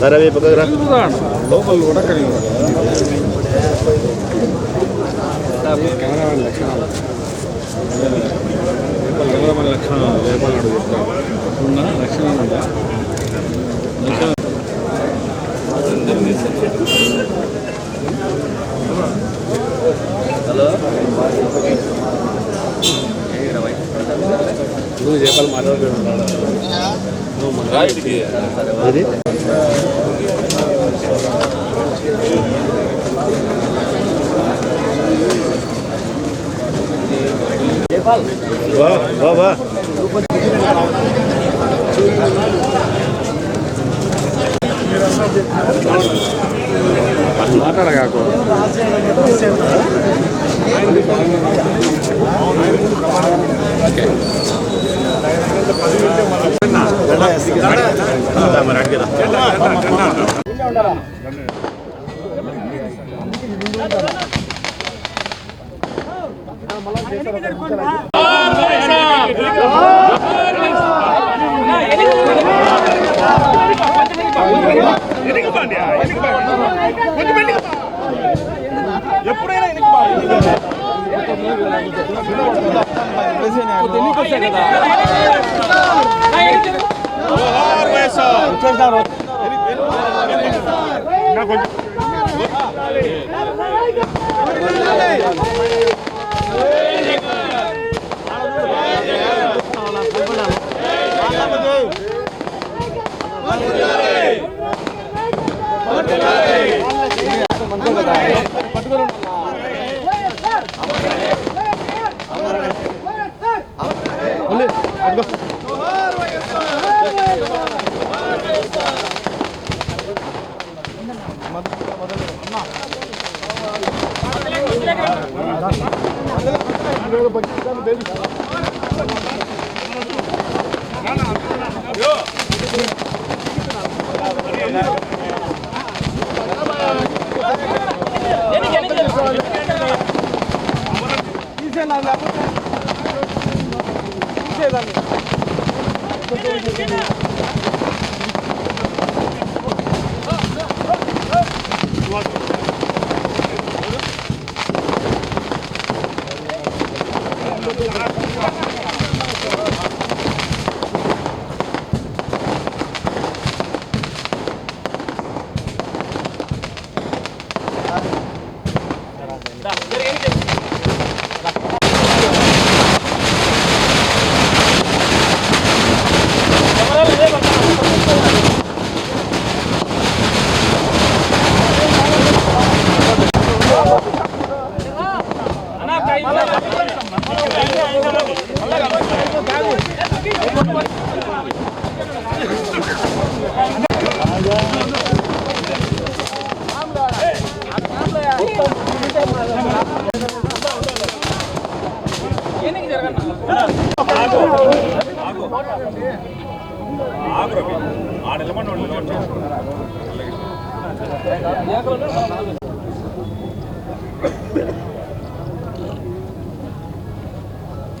సరే పక్కకు రా లోపల కూడా కలిగి కెమెరామెన్ లక్షణాలు లోపల కెమెరామెన్ లక్షణాలు లోపల అడుగు చెప్తాను ఉన్నా లక్షణాలు ఉందా లక్షణాలు నువ్వు చెప్పాలి మాట్లాడుతున్నాడు వా వా వా. మాట్లాడగాకు మరి కొంచెం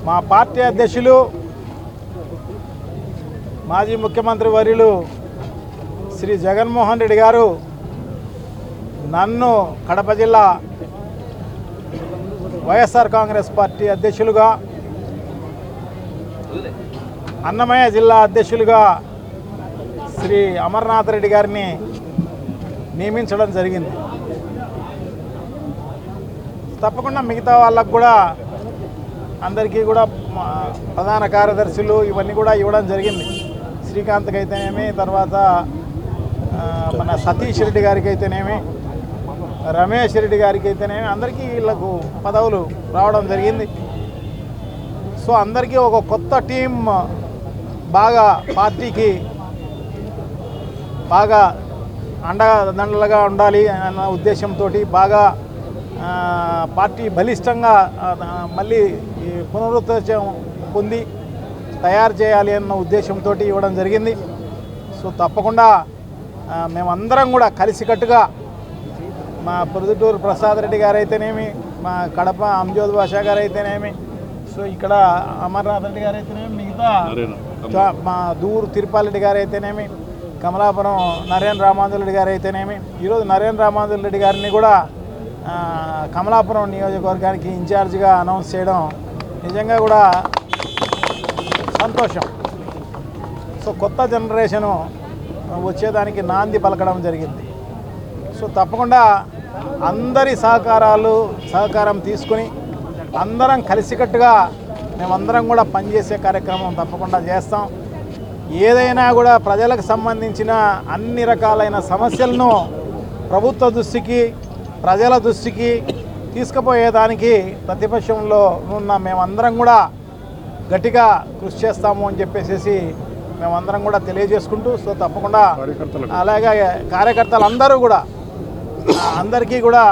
మా పార్టీ అధ్యక్షులు మాజీ ముఖ్యమంత్రి వర్యులు శ్రీ జగన్మోహన్ రెడ్డి గారు నన్ను కడప జిల్లా వైఎస్ఆర్ కాంగ్రెస్ పార్టీ అధ్యక్షులుగా అన్నమయ్య జిల్లా అధ్యక్షులుగా శ్రీ అమర్నాథ్ రెడ్డి గారిని నియమించడం జరిగింది. తప్పకుండా మిగతా వాళ్ళకు కూడా అందరికీ కూడా ప్రధాన కార్యదర్శులు ఇవన్నీ కూడా ఇవ్వడం జరిగింది. శ్రీకాంత్కి అయితేనేమి తర్వాత మన సతీష్ రెడ్డి గారికి అయితేనేమి రమేష్ రెడ్డి గారికి అయితేనేమి అందరికీ వీళ్ళకు పదవులు రావడం జరిగింది. సో అందరికీ ఒక కొత్త టీం బాగా పార్టీకి బాగా అండదండలుగా ఉండాలి అన్న ఉద్దేశంతో బాగా పార్టీ బలిష్టంగా మళ్ళీ ఈ పునరుద్ధరణ పొంది తయారు చేయాలి అన్న ఉద్దేశంతో ఇవ్వడం జరిగింది. సో తప్పకుండా మేమందరం కూడా కలిసికట్టుగా మా ప్రొద్దుటూరు ప్రసాద్ రెడ్డి గారు అయితేనేమి మా కడప అంజోద్ బాషా గారు అయితేనేమి సో ఇక్కడ అమర్నాథ్ రెడ్డి గారు అయితేనేమి మిగతా మా దూరు తిరుపాలరెడ్డి గారు అయితేనేమి కమలాపురం నరేంద్ర రెడ్డి గారు అయితేనేమి ఈరోజు నరేంద్ర రెడ్డి గారిని కూడా కమలాపురం నియోజకవర్గానికి ఇన్ఛార్జిగా అనౌన్స్ చేయడం నిజంగా కూడా సంతోషం. సో కొత్త జనరేషను వచ్చేదానికి నాంది పలకడం జరిగింది. సో తప్పకుండా అందరి సహకారాలు సహకారం తీసుకుని అందరం కలిసికట్టుగా మేమందరం కూడా పనిచేసే కార్యక్రమం తప్పకుండా చేస్తాం. ఏదైనా కూడా ప్రజలకు సంబంధించిన అన్ని రకాలైన సమస్యలను ప్రభుత్వ దృష్టికి ప్రజల దృష్టికి తీసుకుపోయేదానికి ప్రతిపక్షంలో ఉన్న మేమందరం కూడా గట్టిగా కృషి చేస్తాము అని చెప్పేసి మేమందరం కూడా తెలియజేసుకుంటూ సో తప్పకుండా అలాగే కార్యకర్తలు అందరూ కూడా అందరికీ కూడా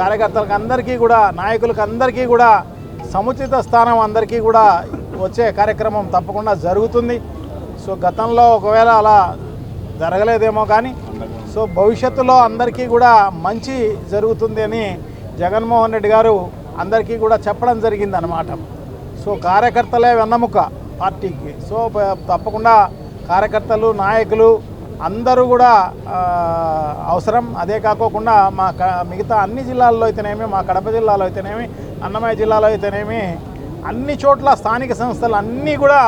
కార్యకర్తలకు అందరికీ కూడా నాయకులకు అందరికీ కూడా సముచిత స్థానం అందరికీ కూడా వచ్చే కార్యక్రమం తప్పకుండా జరుగుతుంది. సో గతంలో ఒకవేళ అలా జరగలేదేమో కానీ సో భవిష్యత్తులో అందరికీ కూడా మంచి జరుగుతుంది అని జగన్మోహన్ రెడ్డి గారు అందరికీ కూడా చెప్పడం జరిగింది అన్నమాట సో కార్యకర్తలే వెన్నముక పార్టీకి. సో తప్పకుండా కార్యకర్తలు నాయకులు అందరూ కూడా అవసరం. అదే కాకోకుండా మా మిగతా అన్ని జిల్లాల్లో అయితేనేమి మా కడప జిల్లాలో అయితేనేమి అన్నమయ్య జిల్లాలో అయితేనేమి అన్ని చోట్ల స్థానిక సంస్థలు అన్నీ కూడా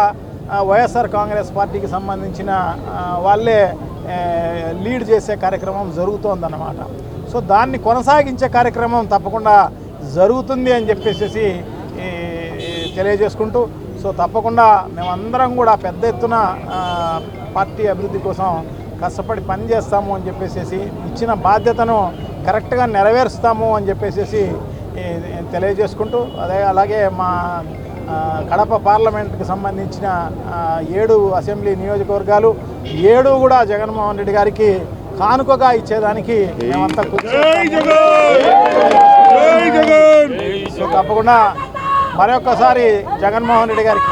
వైఎస్ఆర్ కాంగ్రెస్ పార్టీకి సంబంధించిన వాళ్ళే లీడ్ చేసే కార్యక్రమం జరుగుతోందన్నమాట. సో దాన్ని కొనసాగించే కార్యక్రమం తప్పకుండా జరుగుతుంది అని చెప్పేసి తెలియజేసుకుంటూ సో తప్పకుండా మేమందరం కూడా పెద్ద ఎత్తున పార్టీ అభివృద్ధి కోసం కష్టపడి పని చేస్తాము అని చెప్పేసి ఇచ్చిన బాధ్యతను కరెక్ట్గా నెరవేరుస్తాము అని చెప్పేసి తెలియజేసుకుంటూ అదే అలాగే మా కడప పార్లమెంట్కి సంబంధించిన ఏడు అసెంబ్లీ నియోజకవర్గాలు ఏడు కూడా జగన్మోహన్ రెడ్డి గారికి కానుకగా ఇచ్చేదానికి మేమంతా. సో తప్పకుండా మరొకసారి జగన్మోహన్ రెడ్డి గారికి.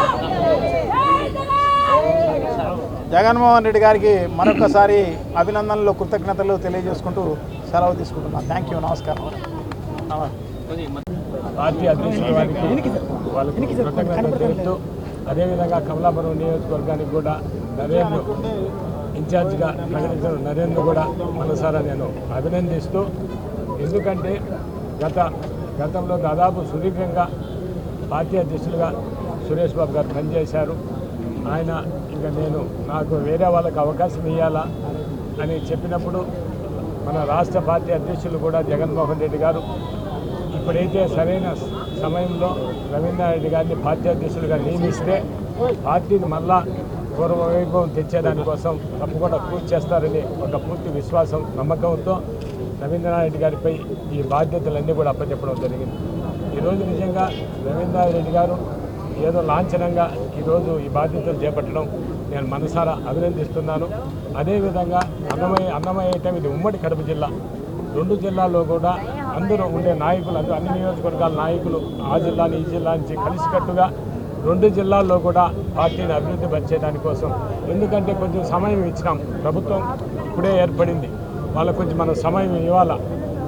జగన్మోహన్ రెడ్డి గారికి మరొకసారి అభినందనలు కృతజ్ఞతలు తెలియజేసుకుంటూ సెలవు తీసుకుంటున్నాను. థ్యాంక్ యూ నమస్కారం. పార్టీ అధ్యక్షుల వారికి వాళ్ళకి కృతజ్ఞతలు తెలుపుతూ అదేవిధంగా కమలాపురం నియోజకవర్గానికి కూడా నరేంద్ర ఇన్ఛార్జిగా ప్రకటించిన నరేంద్ర కూడా మనసారా నేను అభినందిస్తూ ఎందుకంటే గత గతంలో దాదాపు సుదీర్ఘంగా పార్టీ అధ్యక్షులుగా సురేష్ బాబు గారు పనిచేశారు. ఆయన ఇంకా నేను నాకు వేరే వాళ్ళకి అవకాశం ఇవ్వాలా అని చెప్పినప్పుడు మన రాష్ట్ర పార్టీ అధ్యక్షులు కూడా జగన్మోహన్ రెడ్డి గారు ఇప్పుడైతే సరైన సమయంలో రవీంద్రారెడ్డి గారిని పార్టీ అధ్యక్షులుగా నియమిస్తే పార్టీని మళ్ళా పూర్వవైభవం తెచ్చేదానికోసం తప్పకుండా పూర్తి చేస్తారని ఒక పూర్తి విశ్వాసం నమ్మకంతో రవీంద్రనాథ్ రెడ్డి గారిపై ఈ బాధ్యతలన్నీ కూడా అప్పచెప్పడం జరిగింది. ఈరోజు నిజంగా రవీంద్రనాథ్ రెడ్డి గారు ఏదో లాంఛనంగా ఈరోజు ఈ బాధ్యతలు చేపట్టడం నేను మనసారా అభినందిస్తున్నాను. అదేవిధంగా అన్నమయ్య అన్నమయ్య అయితే ఇది ఉమ్మడి కడప జిల్లా. రెండు జిల్లాల్లో కూడా అందరూ ఉండే నాయకులు అందరూ అన్ని నియోజకవర్గాల నాయకులు ఆ జిల్లా ఈ జిల్లా నుంచి కలిసికట్టుగా రెండు జిల్లాల్లో కూడా పార్టీని అభివృద్ధి పరిచేదానికోసం ఎందుకంటే కొంచెం సమయం ఇచ్చినాం. ప్రభుత్వం ఇప్పుడే ఏర్పడింది. వాళ్ళకు కొంచెం మనం సమయం ఇవ్వాలా?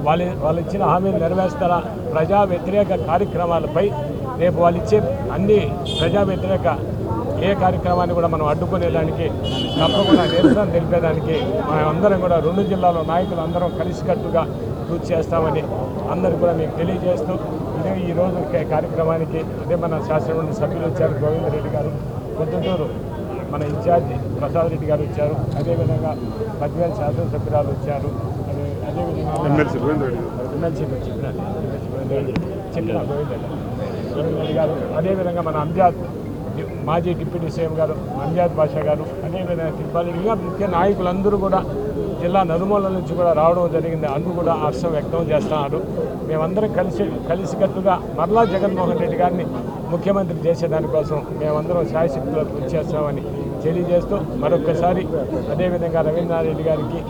వాళ్ళు వాళ్ళు ఇచ్చిన హామీలు నెరవేర్స్తారా? ప్రజా వ్యతిరేక కార్యక్రమాలపై రేపు వాళ్ళు ఇచ్చే అన్ని ప్రజా వ్యతిరేక ఏ కార్యక్రమాన్ని కూడా మనం అడ్డుకునేదానికి తప్పకుండా నిరసన తెలిపేదానికి మనం అందరం కూడా రెండు జిల్లాలో నాయకులు అందరం కలిసికట్టుగా కృషి చేస్తామని అందరూ కూడా మీకు తెలియజేస్తూ ఇదే ఈ రోజు కే- కార్యక్రమానికి అదే మన శాసనమండలి సభ్యులు వచ్చారు గోవిందరెడ్డి గారు. పొద్దుటూరు మన ఇన్ఛార్జి ప్రసాద్ రెడ్డి గారు వచ్చారు. అదేవిధంగా పద్వేల శాసనసభ్యురాలు వచ్చారు. అదే అదేవిధంగా ఎమ్మెల్సీ గోవింద్ రెడ్డి గారు. ఎమ్మెల్సీ చెప్పినారు అదేవిధంగా మన అంజాద్ మాజీ డిప్యూటీ సీఎం గారు అంజాద్ బాషా గారు అదేవిధంగా తిప్పాలి ఇంకా ముఖ్య నాయకులందరూ కూడా జిల్లా నరుమూల నుంచి కూడా రావడం జరిగింది. అందరూ కూడా హర్షం వ్యక్తం చేస్తున్నారు. మేమందరం కలిసి కలిసికట్టుగా మరలా జగన్మోహన్ రెడ్డి గారిని ముఖ్యమంత్రి చేసేదానికోసం మేమందరం శాయశక్తిలో కృషి చేస్తామని తెలియజేస్తూ మరొకసారి అదేవిధంగా రవీంద్రనాథ్ రెడ్డి గారికి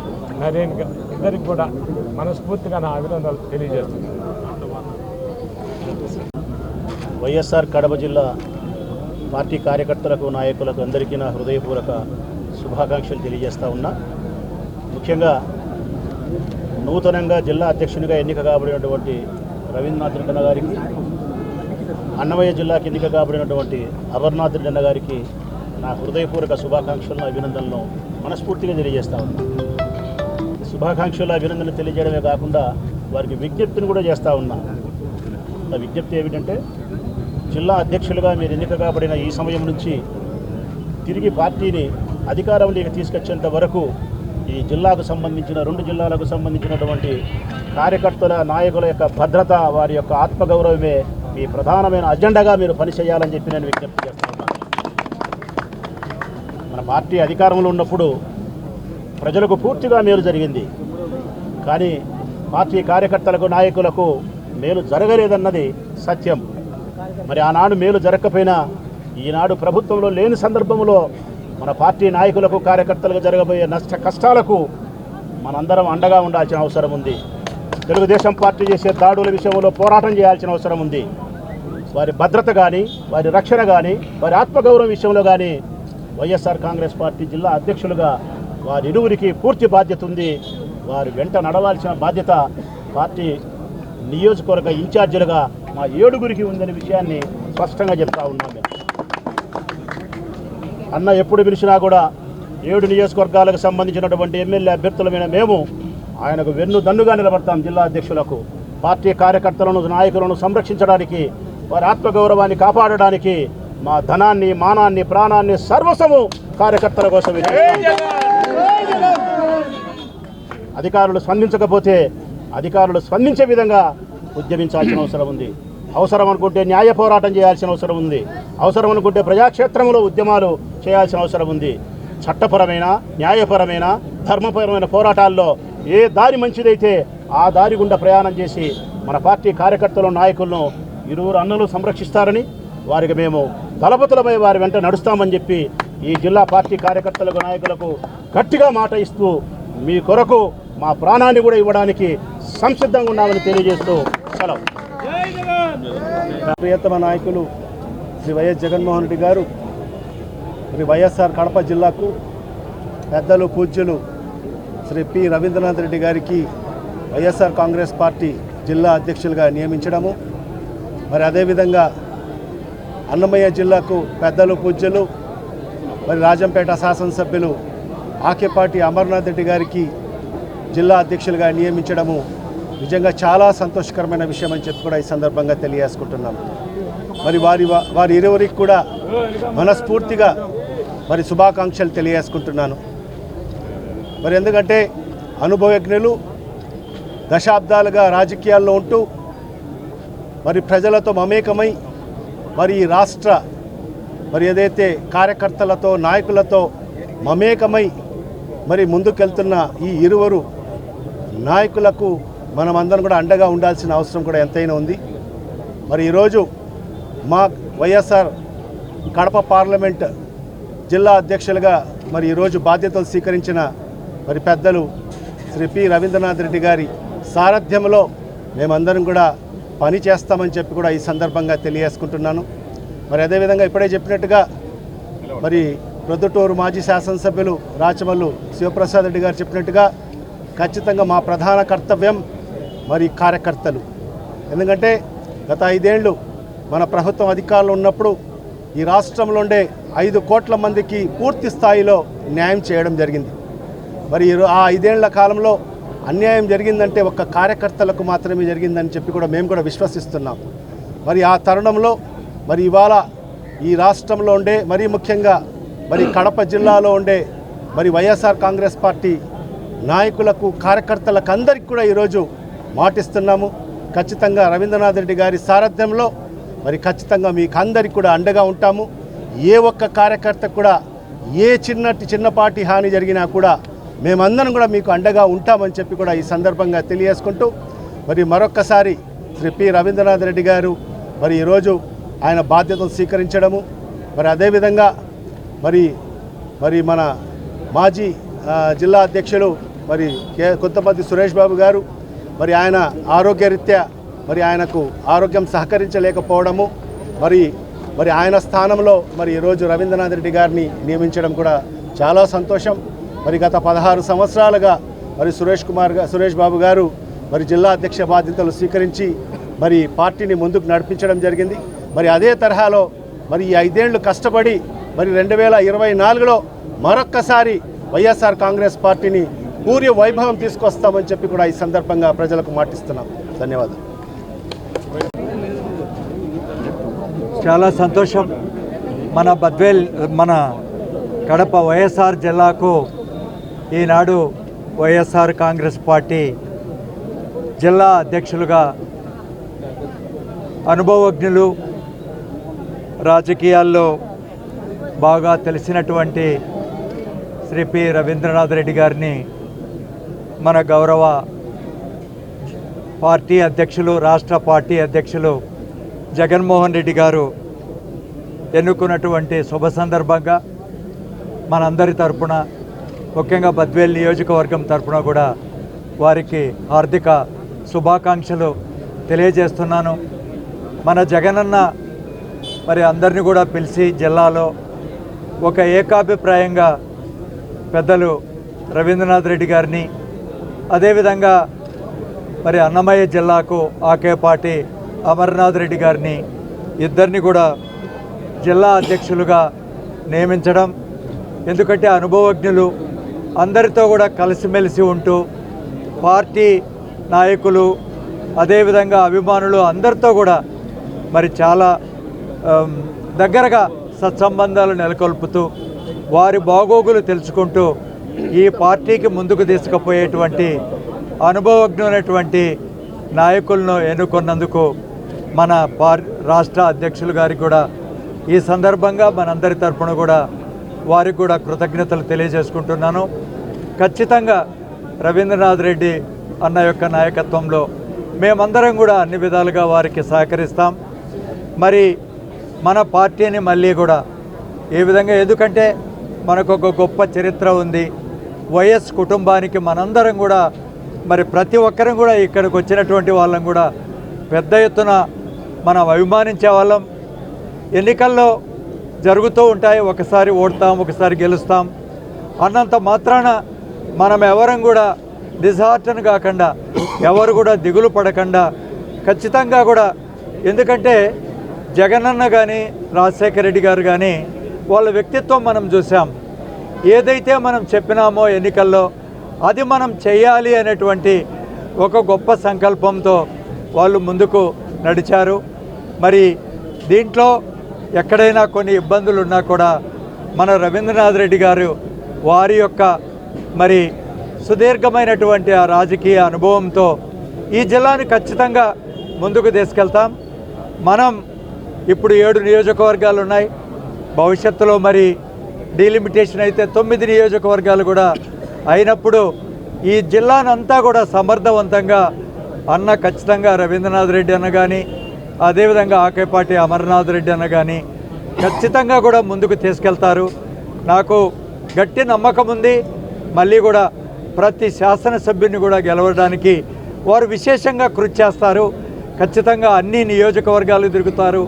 నరేన్ ఇద్దరికి కూడా మనస్ఫూర్తిగా నా అభినందనలు తెలియజేస్తున్నాను. వైఎస్ఆర్ కడప జిల్లా పార్టీ కార్యకర్తలకు నాయకులకు అందరికీ నా హృదయపూర్వక శుభాకాంక్షలు తెలియజేస్తా ఉన్నా. ముఖ్యంగా నూతనంగా జిల్లా అధ్యక్షునిగా ఎన్నిక కాబడినటువంటి రవీంద్రనాథ్ రెడ్డి గారికి అన్నమయ్య జిల్లాకి ఎన్నిక కాబడినటువంటి అమర్నాథ్ రెడ్డి గారికి నా హృదయపూర్వక శుభాకాంక్షలను అభినందనలను మనస్ఫూర్తిగా తెలియజేస్తా ఉన్నా. శుభాకాంక్షలు అభినందనలు తెలియజేయడమే కాకుండా వారికి విజ్ఞప్తిని కూడా చేస్తూ ఉన్నా. విజ్ఞప్తి ఏమిటంటే జిల్లా అధ్యక్షులుగా మీరు ఎన్నిక కాబడిన ఈ సమయం నుంచి తిరిగి పార్టీని అధికారంలోకి తీసుకొచ్చేంత వరకు ఈ జిల్లాకు సంబంధించిన రెండు జిల్లాలకు సంబంధించినటువంటి కార్యకర్తల నాయకుల యొక్క భద్రత వారి యొక్క ఆత్మగౌరవమే మీ ప్రధానమైన అజెండాగా మీరు పనిచేయాలని చెప్పి నేను విజ్ఞప్తి చేస్తున్నాను మన పార్టీ అధికారంలో ఉన్నప్పుడు ప్రజలకు పూర్తిగా మేలు జరిగింది. కానీ పార్టీ కార్యకర్తలకు నాయకులకు మేలు జరగలేదన్నది సత్యం. మరి ఆనాడు మేలు జరగకపోయినా ఈనాడు ప్రభుత్వంలో లేని సందర్భంలో మన పార్టీ నాయకులకు కార్యకర్తలకు జరగబోయే నష్ట కష్టాలకు మనందరం అండగా ఉండాల్సిన అవసరం ఉంది. తెలుగుదేశం పార్టీ చేసే దాడుల విషయంలో పోరాటం చేయాల్సిన అవసరం ఉంది. వారి భద్రత కానీ వారి రక్షణ కానీ వారి ఆత్మగౌరవం విషయంలో కానీ వైఎస్ఆర్ కాంగ్రెస్ పార్టీ జిల్లా అధ్యక్షులుగా వారి ఇరువురికి పూర్తి బాధ్యత ఉంది. వారి వెంట నడవాల్సిన బాధ్యత పార్టీ నియోజకవర్గ ఇన్ఛార్జీలుగా మా ఏడుగురికి ఉందనే విషయాన్ని స్పష్టంగా చెప్తా ఉన్నాం మేము. అన్న ఎప్పుడు పిలిచినా కూడా ఏడు నియోజకవర్గాలకు సంబంధించినటువంటి ఎమ్మెల్యే అభ్యర్థులమైన మేము ఆయనకు వెన్ను దన్నుగా నిలబడతాం జిల్లా అధ్యక్షులకు. పార్టీ కార్యకర్తలను నాయకులను సంరక్షించడానికి వారి ఆత్మగౌరవాన్ని కాపాడడానికి మా ధనాన్ని మానాన్ని ప్రాణాన్ని సర్వస్వము కార్యకర్తల కోసం అధికారులు స్పందించకపోతే అధికారులు స్పందించే విధంగా ఉద్యమించాల్సిన అవసరం ఉంది. అవసరం అనుకుంటే న్యాయ పోరాటం చేయాల్సిన అవసరం ఉంది. అవసరం అనుకుంటే ప్రజాక్షేత్రంలో ఉద్యమాలు చేయాల్సిన అవసరం ఉంది. చట్టపరమైన న్యాయపరమైన ధర్మపరమైన పోరాటాల్లో ఏ దారి మంచిదైతే ఆ దారి గుండా ప్రయాణం చేసి మన పార్టీ కార్యకర్తలు నాయకులను ఇరువురు అన్నలు సంరక్షిస్తారని వారికి మేము తలపతులపై వారి వెంట నడుస్తామని చెప్పి ఈ జిల్లా పార్టీ కార్యకర్తలకు నాయకులకు గట్టిగా మాట ఇస్తూ మీ కొరకు మా ప్రాణాన్ని కూడా ఇవ్వడానికి సంసిద్ధంగా ఉన్నామని తెలియజేస్తూ సెలవు ప్రియతమ నాయకులు శ్రీ వైఎస్ జగన్మోహన్ రెడ్డి గారు శ్రీ వైఎస్ఆర్ కడప జిల్లాకు పెద్దలు పూజ్యులు శ్రీ పి రవీంద్రనాథ్ రెడ్డి గారికి వైఎస్ఆర్ కాంగ్రెస్ పార్టీ జిల్లా అధ్యక్షులుగా నియమించడము. మరి అదేవిధంగా అన్నమయ్య జిల్లాకు పెద్దలు పూజ్యులు మరి రాజంపేట శాసనసభ్యులు ఆకేపాటి అమర్నాథ్ రెడ్డి గారికి జిల్లా అధ్యక్షులుగా నియమించడము నిజంగా చాలా సంతోషకరమైన విషయం అని చెప్పి కూడా ఈ సందర్భంగా తెలియజేసుకుంటున్నాం. మరి వారి వారి ఇరువురికి కూడా మనస్ఫూర్తిగా మరి శుభాకాంక్షలు తెలియజేసుకుంటున్నాను. మరి ఎందుకంటే అనుభవజ్ఞులు దశాబ్దాలుగా రాజకీయాల్లో ఉంటూ మరి ప్రజలతో మమేకమై మరి ఈ రాష్ట్ర మరి ఏదైతే కార్యకర్తలతో నాయకులతో మమేకమై మరి ముందుకెళ్తున్న ఈ ఇరువురు నాయకులకు మనమందరం కూడా అండగా ఉండాల్సిన అవసరం కూడా ఎంతైనా ఉంది. మరి ఈరోజు మా వైఎస్ఆర్ కడప పార్లమెంట్ జిల్లా అధ్యక్షులుగా మరి ఈరోజు బాధ్యతలు స్వీకరించిన మరి పెద్దలు శ్రీ పి రవీంద్రనాథ్ రెడ్డి గారి సారథ్యంలో మేమందరం కూడా పని చేస్తామని చెప్పి కూడా ఈ సందర్భంగా తెలియజేసుకుంటున్నాను. మరి అదేవిధంగా ఇప్పుడే చెప్పినట్టుగా మరి ప్రొద్దుటూరు మాజీ శాసనసభ్యులు రాచమల్లు శివప్రసాద్ రెడ్డి గారు చెప్పినట్టుగా ఖచ్చితంగా మా ప్రధాన కర్తవ్యం మరి కార్యకర్తలు. ఎందుకంటే గత ఐదేళ్ళు మన ప్రభుత్వం అధికారంలో ఉన్నప్పుడు ఈ రాష్ట్రంలో ఉండే ఐదు కోట్ల మందికి పూర్తి స్థాయిలో న్యాయం చేయడం జరిగింది. మరి ఆ ఐదేళ్ళ కాలంలో అన్యాయం జరిగిందంటే ఒక్క కార్యకర్తలకు మాత్రమే జరిగిందని చెప్పి కూడా మేము కూడా విశ్వసిస్తున్నాం. మరి ఆ తరుణంలో మరి ఇవాళ ఈ రాష్ట్రంలో ఉండే మరీ ముఖ్యంగా మరి కడప జిల్లాలో ఉండే మరి వైఎస్ఆర్ కాంగ్రెస్ పార్టీ నాయకులకు కార్యకర్తలకు అందరికీ కూడా ఈరోజు మాటిస్తున్నాము. ఖచ్చితంగా రవీంద్రనాథ్ రెడ్డి గారి సారథ్యంలో మరి ఖచ్చితంగా మీకు అందరికి కూడా అండగా ఉంటాము. ఏ ఒక్క కార్యకర్త కూడా ఏ చిన్నటి చిన్నపాటి హాని జరిగినా కూడా మేమందరం కూడా మీకు అండగా ఉంటామని చెప్పి కూడా ఈ సందర్భంగా తెలియజేసుకుంటూ మరి మరొక్కసారి శ్రీ పి రవీంద్రనాథ్ రెడ్డి గారు మరి ఈరోజు ఆయన బాధ్యతలు స్వీకరించడము మరి అదేవిధంగా మరి మరి మన మాజీ జిల్లా అధ్యక్షులు మరి కే కొంతమంది సురేష్ బాబు గారు మరి ఆయన ఆరోగ్యరీత్యా మరి ఆయనకు ఆరోగ్యం సహకరించలేకపోవడము మరి మరి ఆయన స్థానంలో మరి ఈరోజు రవీంద్రనాథ్ రెడ్డి గారిని నియమించడం కూడా చాలా సంతోషం. మరి గత పదహారు సంవత్సరాలుగా మరి సురేష్ కుమార్ సురేష్ బాబు గారు మరి జిల్లా అధ్యక్ష బాధ్యతలు స్వీకరించి మరి పార్టీని ముందుకు నడిపించడం జరిగింది. మరి అదే తరహాలో మరి ఈ ఐదేళ్ళు కష్టపడి మరి రెండు వేల ఇరవై నాలుగులో మరొక్కసారి వైఎస్ఆర్ కాంగ్రెస్ పార్టీని పూర్య వైభవం తీసుకొస్తామని చెప్పి కూడా ఈ సందర్భంగా ప్రజలకు మాటిస్తున్నాం. ధన్యవాదాలు. చాలా సంతోషం. మన బద్వేల్ మన కడప వైఎస్ఆర్ జిల్లాకు ఈనాడు వైఎస్ఆర్ కాంగ్రెస్ పార్టీ జిల్లా అధ్యక్షులుగా అనుభవజ్ఞులు రాజకీయాల్లో బాగా తెలిసినటువంటి శ్రీ పి రవీంద్రనాథ్ రెడ్డి గారిని మన గౌరవ పార్టీ అధ్యక్షులు రాష్ట్ర పార్టీ అధ్యక్షులు జగన్మోహన్ రెడ్డి గారు ఎన్నుకున్నటువంటి శుభ సందర్భంగా మనందరి తరపున ముఖ్యంగా బద్వేల్ నియోజకవర్గం తరపున కూడా వారికి హార్దిక శుభాకాంక్షలు తెలియజేస్తున్నాను. మన జగనన్న మరి అందరిని కూడా పిలిచి జిల్లాలో ఒక ఏకాభిప్రాయంగా పెద్దలు రవీంద్రనాథ్ రెడ్డి గారిని అదేవిధంగా మరి అన్నమయ్య జిల్లాకు ఆకేపాటి అమర్నాథ్ రెడ్డి గారిని ఇద్దరిని కూడా జిల్లా అధ్యక్షులుగా నియమించడం ఎందుకంటే అనుభవజ్ఞులు అందరితో కూడా కలిసిమెలిసి ఉంటూ పార్టీ నాయకులు అదేవిధంగా అభిమానులు అందరితో కూడా మరి చాలా దగ్గరగా సత్సంబంధాలు నెలకొల్పుతూ వారి బాగోగులు తెలుసుకుంటూ ఈ పార్టీకి ముందుకు తీసుకుపోయేటువంటి అనుభవజ్ఞులైనటువంటి నాయకులను ఎన్నుకున్నందుకు మన పార్ రాష్ట్ర అధ్యక్షులు గారికి కూడా ఈ సందర్భంగా మనందరి తరఫున కూడా వారికి కూడా కృతజ్ఞతలు తెలియజేసుకుంటున్నాను. ఖచ్చితంగా రవీంద్రనాథ్ రెడ్డి అన్న యొక్క నాయకత్వంలో మేమందరం కూడా అన్ని విధాలుగా వారికి సహకరిస్తాం. మరి మన పార్టీని మళ్ళీ కూడా ఏ విధంగా ఎందుకంటే మనకు ఒక గొప్ప చరిత్ర ఉంది. వైఎస్ కుటుంబానికి మనందరం కూడా మరి ప్రతి ఒక్కరం కూడా ఇక్కడికి వచ్చినటువంటి వాళ్ళం కూడా పెద్ద ఎత్తున మనం అభిమానించే వాళ్ళం. ఎన్నికల్లో జరుగుతూ ఉంటాయి ఒకసారి ఓడతాం ఒకసారి గెలుస్తాం. అన్నంత మాత్రాన మనం ఎవరం కూడా డిజార్టన్ కాకుండా ఎవరు కూడా దిగులు పడకుండా ఖచ్చితంగా కూడా ఎందుకంటే జగనన్న కానీ రాజశేఖర రెడ్డి గారు కానీ వాళ్ళ వ్యక్తిత్వం మనం చూసాం ఏదైతే మనం చెప్పినామో ఎన్నికల్లో అది మనం చేయాలి అనేటువంటి ఒక గొప్ప సంకల్పంతో వాళ్ళు ముందుకు నడిచారు. మరి దీంట్లో ఎక్కడైనా కొన్ని ఇబ్బందులు ఉన్నా కూడా మన రవీంద్రనాథ్ రెడ్డి గారు వారి యొక్క మరి సుదీర్ఘమైనటువంటి ఆ రాజకీయ అనుభవంతో ఈ జిల్లాని ఖచ్చితంగా ముందుకు తీసుకెళ్తాం. మనం ఇప్పుడు ఏడు నియోజకవర్గాలు ఉన్నాయి భవిష్యత్తులో మరి డీలిమిటేషన్ అయితే తొమ్మిది నియోజకవర్గాలు కూడా అయినప్పుడు ఈ జిల్లానంతా కూడా సమర్థవంతంగా అన్న ఖచ్చితంగా రవీంద్రనాథ్ రెడ్డి అన్న కానీ అదేవిధంగా ఆకేపాటి అమర్నాథ్ రెడ్డి అన్న కానీ ఖచ్చితంగా కూడా ముందుకు తీసుకెళ్తారు. నాకు గట్టి నమ్మకం ఉంది. మళ్ళీ కూడా ప్రతి శాసనసభ్యుని కూడా గెలవడానికి వారు విశేషంగా కృషి చేస్తారు. ఖచ్చితంగా అన్ని నియోజకవర్గాలు తిరుగుతారు.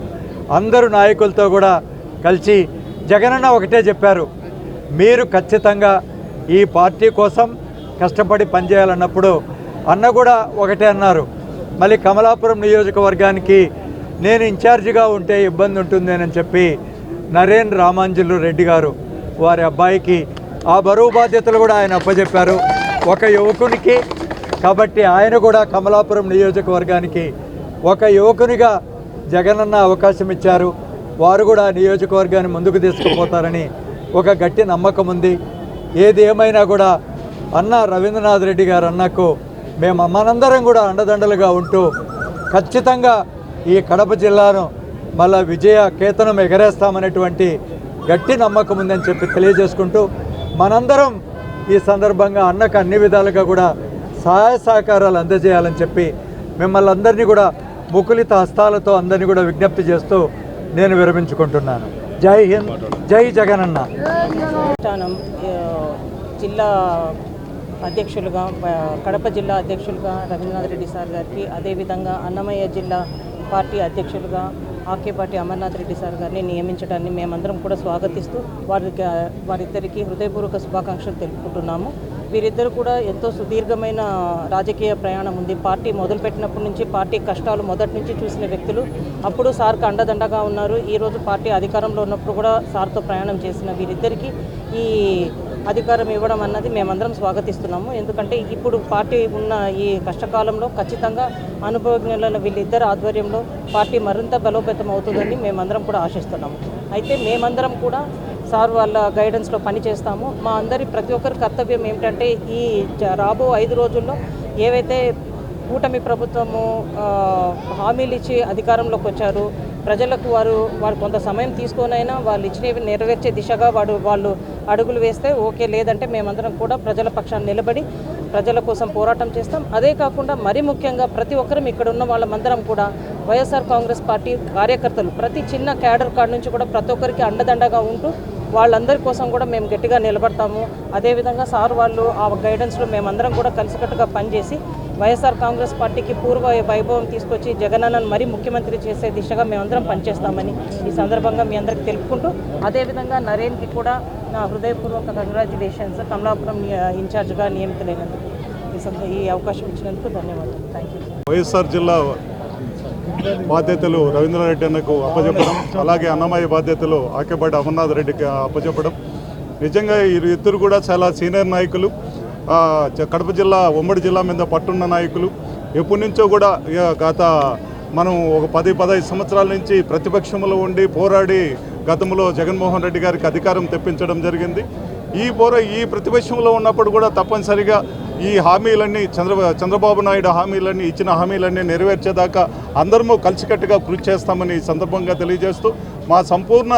అందరూ నాయకులతో కూడా కలిసి జగనన్న ఒకటే చెప్పారు. మీరు ఖచ్చితంగా ఈ పార్టీ కోసం కష్టపడి పనిచేయాలన్నప్పుడు అన్న కూడా ఒకటే అన్నారు. మళ్ళీ కమలాపురం నియోజకవర్గానికి నేను ఇన్ఛార్జిగా ఉంటే ఇబ్బంది ఉంటుంది అని చెప్పి నరేన్ రామాంజులు రెడ్డి గారు వారి అబ్బాయికి ఆ బరువు బాధ్యతలు కూడా ఆయన అప్పచెప్పారు ఒక యువకునికి కాబట్టి ఆయన కూడా కమలాపురం నియోజకవర్గానికి ఒక యువకునిగా జగనన్న అవకాశం ఇచ్చారు. వారు కూడా నియోజకవర్గాన్ని ముందుకు తీసుకుపోతారని ఒక గట్టి నమ్మకం ఉంది. ఏది ఏమైనా కూడా అన్న రవీంద్రనాథ్ రెడ్డి గారు అన్నకు మేము మనందరం కూడా అండదండలుగా ఉంటూ ఖచ్చితంగా ఈ కడప జిల్లాను మళ్ళా విజయ కేతనం ఎగరేస్తామనేటువంటి గట్టి నమ్మకం ఉందని చెప్పి తెలియజేసుకుంటూ మనందరం ఈ సందర్భంగా అన్నకు అన్ని విధాలుగా కూడా సహాయ సహకారాలు అందజేయాలని చెప్పి మిమ్మల్ని అందరినీ కూడా ముకులిత హస్తాలతో అందరినీ కూడా విజ్ఞప్తి చేస్తూ నేను విరమించుకుంటున్నాను. జై హింద్ జై జగనన్న. జిల్లా అధ్యక్షులుగా కడప జిల్లా అధ్యక్షులుగా రవీంద్రనాథ్ రెడ్డి సార్ గారికి అదేవిధంగా అన్నమయ్య జిల్లా పార్టీ అధ్యక్షులుగా ఆకేపాటి అమర్నాథ్ రెడ్డి సార్ గారిని నియమించడాన్ని మేమందరం కూడా స్వాగతిస్తూ వారికి వారిద్దరికీ హృదయపూర్వక శుభాకాంక్షలు తెలుపుకుంటున్నాము. వీరిద్దరు కూడా ఎంతో సుదీర్ఘమైన రాజకీయ ప్రయాణం ఉంది. పార్టీ మొదలుపెట్టినప్పటి నుంచి పార్టీ కష్టాలు మొదటి నుంచి చూసిన వ్యక్తులు అప్పుడు సార్కు అండదండగా ఉన్నారు. ఈరోజు పార్టీ అధికారంలో ఉన్నప్పుడు కూడా సార్తో ప్రయాణం చేసిన వీరిద్దరికీ ఈ అధికారం ఇవ్వడం అన్నది మేమందరం స్వాగతిస్తున్నాము. ఎందుకంటే ఇప్పుడు పార్టీ ఉన్న ఈ కష్టకాలంలో ఖచ్చితంగా అనుభవజ్ఞులైన వీళ్ళిద్దరు ఆధ్వర్యంలో పార్టీ మరింత బలోపేతం అవుతుందని మేమందరం కూడా ఆశిస్తున్నాము. అయితే మేమందరం కూడా సార్ వాళ్ళ గైడెన్స్లో పనిచేస్తాము. మా అందరి ప్రతి ఒక్కరి కర్తవ్యం ఏమిటంటే ఈ జ- రాబో ఐదు రోజుల్లో ఏవైతే కూటమి ప్రభుత్వము హామీలు ఇచ్చి అధికారంలోకి వచ్చారు ప్రజలకు వారు వారు కొంత సమయం తీసుకొనైనా వాళ్ళు ఇచ్చినవి నెరవేర్చే దిశగా వాడు వాళ్ళు అడుగులు వేస్తే ఓకే లేదంటే మేమందరం కూడా ప్రజల పక్షాన్ని నిలబడి ప్రజల కోసం పోరాటం చేస్తాం. అదే కాకుండా మరీ ముఖ్యంగా ప్రతి ఒక్కరం ఇక్కడ ఉన్న వాళ్ళమందరం కూడా వైఎస్ఆర్ కాంగ్రెస్ పార్టీ కార్యకర్తలు ప్రతి చిన్న క్యాడర్ కార్డు నుంచి కూడా ప్రతి ఒక్కరికి అండదండగా ఉంటూ వాళ్ళందరి కోసం కూడా మేము గట్టిగా నిలబడతాము. అదేవిధంగా సార్ వాళ్ళు ఆ గైడెన్స్లో మేమందరం కూడా కలిసికట్టుగా పనిచేసి వైఎస్ఆర్ కాంగ్రెస్ పార్టీకి పూర్వ వైభవం తీసుకొచ్చి జగనన్నను మరీ ముఖ్యమంత్రి చేసే దిశగా మేమందరం పనిచేస్తామని ఈ సందర్భంగా మీ అందరికి తెలుపుకుంటూ అదేవిధంగా నరేన్కి కూడా నా హృదయపూర్వక కంగ్రాచులేషన్స్ కమలాపురం ఇన్ఛార్జ్గా నియమితులైనందుకు ఈ ఈ అవకాశం ఇచ్చినందుకు ధన్యవాదాలు. థ్యాంక్ యూ వైఎస్ఆర్ జిల్లా బాధ్యతలు రవీంద్రారెడ్డి అన్నకు అప్పచెప్పడం అలాగే అన్నమయ్య బాధ్యతలు ఆకేపాటి అమర్నాథ్ రెడ్డికి అప్పచెప్పడం నిజంగా వీరు ఇద్దరు కూడా చాలా సీనియర్ నాయకులు కడప జిల్లా ఉమ్మడి జిల్లా మీద పట్టున్న నాయకులు. ఎప్పటి నుంచో కూడా గత మనం ఒక పది పదహైదు సంవత్సరాల నుంచి ప్రతిపక్షంలో ఉండి పోరాడి గతంలో జగన్మోహన్ రెడ్డి గారికి అధికారం తెప్పించడం జరిగింది. ఈ పోరా ఈ ప్రతిపక్షంలో ఉన్నప్పుడు కూడా తప్పనిసరిగా ఈ హామీలన్నీ చంద్ర చంద్రబాబు నాయుడు హామీలన్నీ ఇచ్చిన హామీలన్నీ నెరవేర్చేదాకా అందరము కలిసికట్టుగా కృషి చేస్తామని ఈ సందర్భంగా తెలియజేస్తూ మా సంపూర్ణ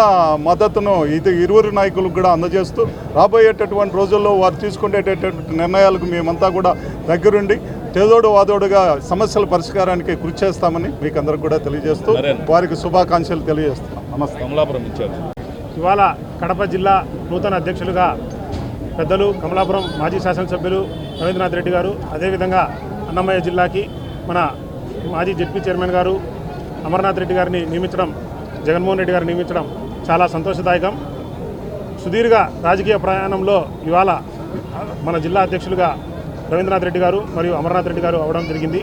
మద్దతును ఇది ఇరువురు నాయకులకు కూడా అందజేస్తూ రాబోయేటటువంటి రోజుల్లో వారు తీసుకునేటటువంటి నిర్ణయాలకు మేమంతా కూడా దగ్గరుండి తేదోడు వాదోడుగా సమస్యల పరిష్కారానికి కృషి చేస్తామని మీకు అందరికి కూడా తెలియజేస్తూ వారికి శుభాకాంక్షలు తెలియజేస్తున్నాం. నమస్తే. ఇవాళ కడప జిల్లా నూతన అధ్యక్షులుగా పెద్దలు కమలాపురం మాజీ శాసనసభ్యులు రవీంద్రనాథ్ రెడ్డి గారు అదేవిధంగా అన్నమయ్య జిల్లాకి మన మాజీ జడ్పీ చైర్మన్ గారు అమర్నాథ్ రెడ్డి గారిని నియమించడం జగన్మోహన్ రెడ్డి గారిని నియమించడం చాలా సంతోషదాయకం. సుదీర్ఘ రాజకీయ ప్రయాణంలో ఇవాళ మన జిల్లా అధ్యక్షులుగా రవీంద్రనాథ్ రెడ్డి గారు మరియు అమర్నాథ్ రెడ్డి గారు అవడం జరిగింది.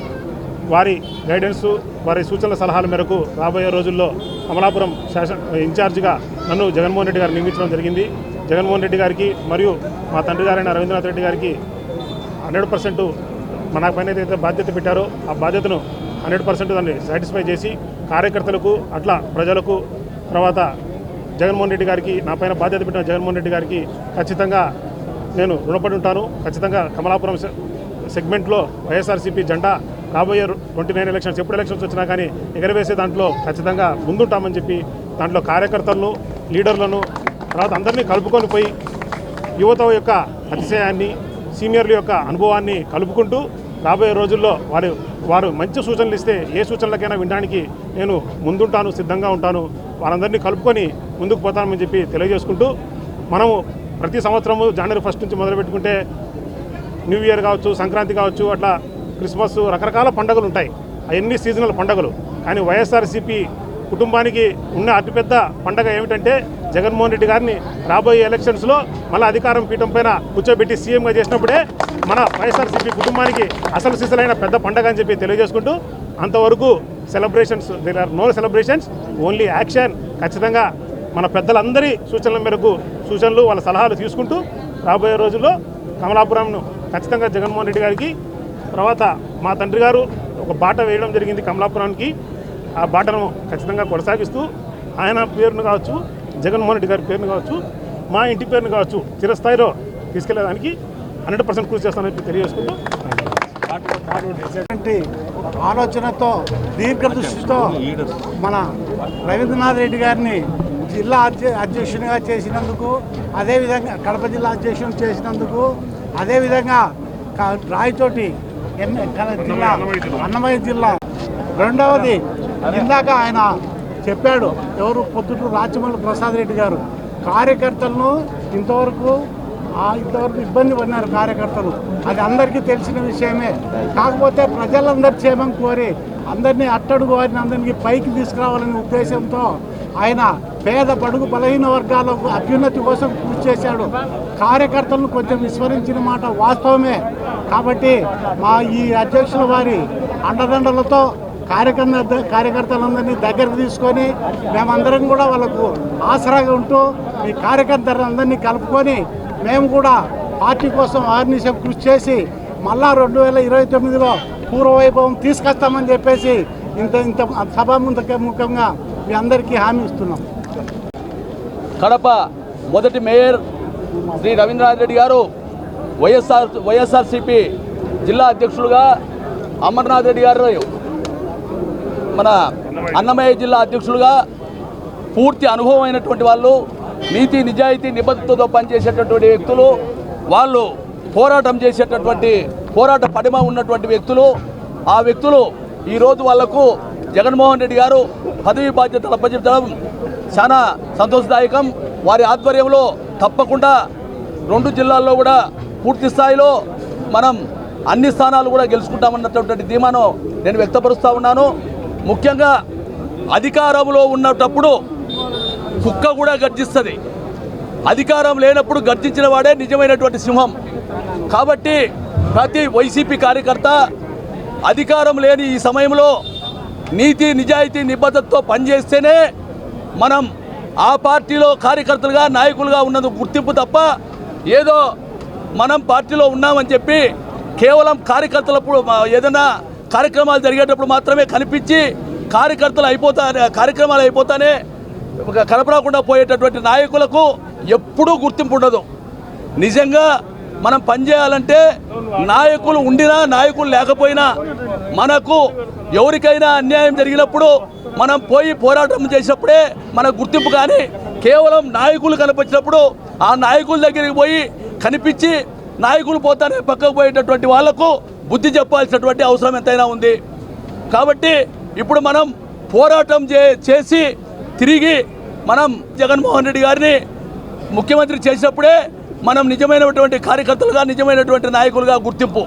వారి గైడెన్స్ వారి సూచనల సలహాల మేరకు రాబోయే రోజుల్లో అమలాపురం శాసన ఇన్ఛార్జిగా నన్ను జగన్మోహన్ రెడ్డి గారు నియమించడం జరిగింది. జగన్మోహన్ రెడ్డి గారికి మరియు మా తండ్రి గారైన రవీంద్రనాథ్ రెడ్డి గారికి హండ్రెడ్ పర్సెంట్ మన పైన ఏదైతే బాధ్యత పెట్టారో ఆ బాధ్యతను హండ్రెడ్ పర్సెంట్ దాన్ని సాటిస్ఫై చేసి కార్యకర్తలకు అట్లా ప్రజలకు తర్వాత జగన్మోహన్ రెడ్డి గారికి నా పైన బాధ్యత పెట్టిన జగన్మోహన్ రెడ్డి గారికి ఖచ్చితంగా నేను రుణపడి ఉంటాను. ఖచ్చితంగా కమలాపురం సెగ్మెంట్లో వైఎస్ఆర్సీపీ జెండా రాబోయే ట్వంటీ నైన్ ఎలక్షన్స్ ఎప్పుడు ఎలక్షన్స్ వచ్చినా కానీ ఎగరవేసే దాంట్లో ఖచ్చితంగా ముందుంటామని చెప్పి దాంట్లో కార్యకర్తలను లీడర్లను తర్వాత అందరినీ కలుపుకొని పోయి యువత యొక్క అతిశయాన్ని సీనియర్ల యొక్క అనుభవాన్ని కలుపుకుంటూ రాబోయే రోజుల్లో వారు వారు మంచి సూచనలు ఇస్తే ఏ సూచనలకైనా వినడానికి నేను ముందుంటాను సిద్ధంగా ఉంటాను. వారందరినీ కలుపుకొని ముందుకు పోతామని చెప్పి తెలియజేసుకుంటూ మనము ప్రతి సంవత్సరము జనవరి ఫస్ట్ నుంచి మొదలుపెట్టుకుంటే న్యూ ఇయర్ కావచ్చు సంక్రాంతి కావచ్చు అట్లా క్రిస్మస్ రకరకాల పండుగలు ఉంటాయి. అవన్నీ సీజనల్ పండుగలు. కానీ వైఎస్ఆర్సీపీ కుటుంబానికి ఉన్న అతిపెద్ద పండగ ఏమిటంటే జగన్మోహన్ రెడ్డి గారిని రాబోయే ఎలక్షన్స్లో మళ్ళీ అధికారం పీఠం పైన కూర్చోబెట్టి సీఎంగా చేసినప్పుడే మన వైఎస్ఆర్సీపీ కుటుంబానికి అసలు సిసలైన పెద్ద పండగ అని చెప్పి తెలియజేసుకుంటూ అంతవరకు celebrations there are no celebrations only action ఖచ్చితంగా మన పెద్దలందరి సూచనల మేరకు సూచనలు వాళ్ళ సలహాలు తీసుకుంటూ రాబోయే రోజుల్లో కమలాపురంను ఖచ్చితంగా జగన్మోహన్ రెడ్డి గారికి తర్వాత మా తండ్రి గారు ఒక బాట వేయడం జరిగింది కమలాపురానికి. ఆ బాటను ఖచ్చితంగా కొనసాగిస్తూ ఆయన పేరును కావచ్చు జగన్మోహన్ రెడ్డి గారి పేరును కావచ్చు మా ఇంటి పేరును కావచ్చు చిరస్థాయిలో తీసుకెళ్ళేదానికి హండ్రెడ్ పర్సెంట్ కృషి చేస్తానని తెలియజేసుకుంటూ ఆలోచనతో దీర్ఘదృష్టితో మన రవీంద్రనాథ్ రెడ్డి గారిని జిల్లా అధ్య అధ్యక్షునిగా చేసినందుకు అదేవిధంగా కడప జిల్లా అధ్యక్షుని చేసినందుకు అదేవిధంగా క- రాయచోటి ఎన్- జిల్లా అన్నమయ్య జిల్లా రెండవది ఇందాక ఆయన చెప్పాడు ఎవరు పొద్దుటూరు రాచమల్లి ప్రసాద్ రెడ్డి గారు కార్యకర్తలను ఇంతవరకు ఆ ఇంతవరకు ఇబ్బంది పడినారు కార్యకర్తలు. అది అందరికీ తెలిసిన విషయమే. కాకపోతే ప్రజలందరి క్షేమం కోరి అందరినీ అట్టడుగు వారిని అందరినీ పైకి తీసుకురావాలనే ఉద్దేశంతో ఆయన పేద పడుగు బలహీన వర్గాలకు అభ్యున్నతి కోసం కృషి చేశాడు. కార్యకర్తలను కొంచెం విస్మరించిన మాట వాస్తవమే. కాబట్టి మా ఈ అధ్యక్షుల వారి అండదండలతో కార్యకర్త కార్యకర్తలందరినీ దగ్గరకు తీసుకొని మేమందరం కూడా వాళ్ళకు ఆసరాగా ఉంటూ ఈ కార్యకర్తలందరినీ కలుపుకొని మేము కూడా పార్టీ కోసం ఆర్నిశం కృషి చేసి మళ్ళా రెండు వేల ఇరవై తొమ్మిదిలో పూర్వవైభవం తీసుకొస్తామని చెప్పేసి ఇంత ఇంత సభాముఖ ముఖ్యంగా మీ అందరికీ హామీ ఇస్తున్నాం. కడప మొదటి మేయర్ శ్రీ రవీంద్రనాథ్ రెడ్డి గారు వైఎస్ఆర్ వైఎస్ఆర్సిపి జిల్లా అధ్యక్షులుగా అమర్నాథ్ రెడ్డి గారు మన అన్నమయ్య జిల్లా అధ్యక్షులుగా పూర్తి అనుభవం అయినటువంటి వాళ్ళు నీతి నిజాయితీ నిబద్ధతతో పనిచేసేటటువంటి వ్యక్తులు వాళ్ళు పోరాటం చేసేటటువంటి పోరాట పడిమ ఉన్నటువంటి వ్యక్తులు ఆ వ్యక్తులు ఈరోజు వాళ్ళకు జగన్మోహన్ రెడ్డి గారు పదవి బాధ్యతలు అప్పచెప్పడం చాలా సంతోషదాయకం. వారి ఆధ్వర్యంలో తప్పకుండా రెండు జిల్లాల్లో కూడా పూర్తి స్థాయిలో మనం అన్ని స్థానాలు కూడా గెలుచుకుంటామన్నటువంటి ధీమాను నేను వ్యక్తపరుస్తూ ఉన్నాను. ముఖ్యంగా అధికారంలో ఉన్నటప్పుడు కుక్క కూడా గర్జిస్తుంది. అధికారం లేనప్పుడు గర్జించిన వాడే నిజమైనటువంటి సింహం. కాబట్టి ప్రతి వైసీపీ కార్యకర్త అధికారం లేని ఈ సమయంలో నీతి నిజాయితీ నిబద్ధతతో పనిచేస్తేనే మనం ఆ పార్టీలో కార్యకర్తలుగా నాయకులుగా ఉన్నందుకు గుర్తింపు తప్ప ఏదో మనం పార్టీలో ఉన్నామని చెప్పి కేవలం కార్యకర్తలప్పుడు ఏదైనా కార్యక్రమాలు జరిగేటప్పుడు మాత్రమే కనిపించి కార్యకర్తలు అయిపోతా కార్యక్రమాలు అయిపోతానే ఒక కనపడకుండా పోయేటటువంటి నాయకులకు ఎప్పుడూ గుర్తింపు ఉండదు. నిజంగా మనం పనిచేయాలంటే నాయకులు ఉండినా నాయకులు లేకపోయినా మనకు ఎవరికైనా అన్యాయం జరిగినప్పుడు మనం పోయి పోరాటం చేసినప్పుడే మన గుర్తింపు కానీ కేవలం నాయకులు కనిపించినప్పుడు ఆ నాయకుల దగ్గరికి పోయి కనిపించి నాయకులు పోతానే పక్కకు పోయేటటువంటి వాళ్ళకు బుద్ధి చెప్పాల్సినటువంటి అవసరం ఎంతైనా ఉంది. కాబట్టి ఇప్పుడు మనం పోరాటం చే చేసి తిరిగి మనం జగన్మోహన్ రెడ్డి గారిని ముఖ్యమంత్రి చేసినప్పుడే మనం నిజమైనటువంటి కార్యకర్తలుగా నిజమైనటువంటి నాయకులుగా గుర్తింపు.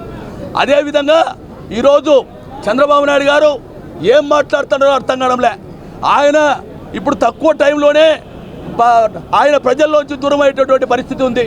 అదేవిధంగా ఈరోజు చంద్రబాబు నాయుడు గారు ఏం మాట్లాడుతున్నారో అర్థం కావడంలే. ఆయన ఇప్పుడు తక్కువ టైంలోనే ఆయన ప్రజల్లోంచి దూరం అయ్యేటటువంటి పరిస్థితి ఉంది.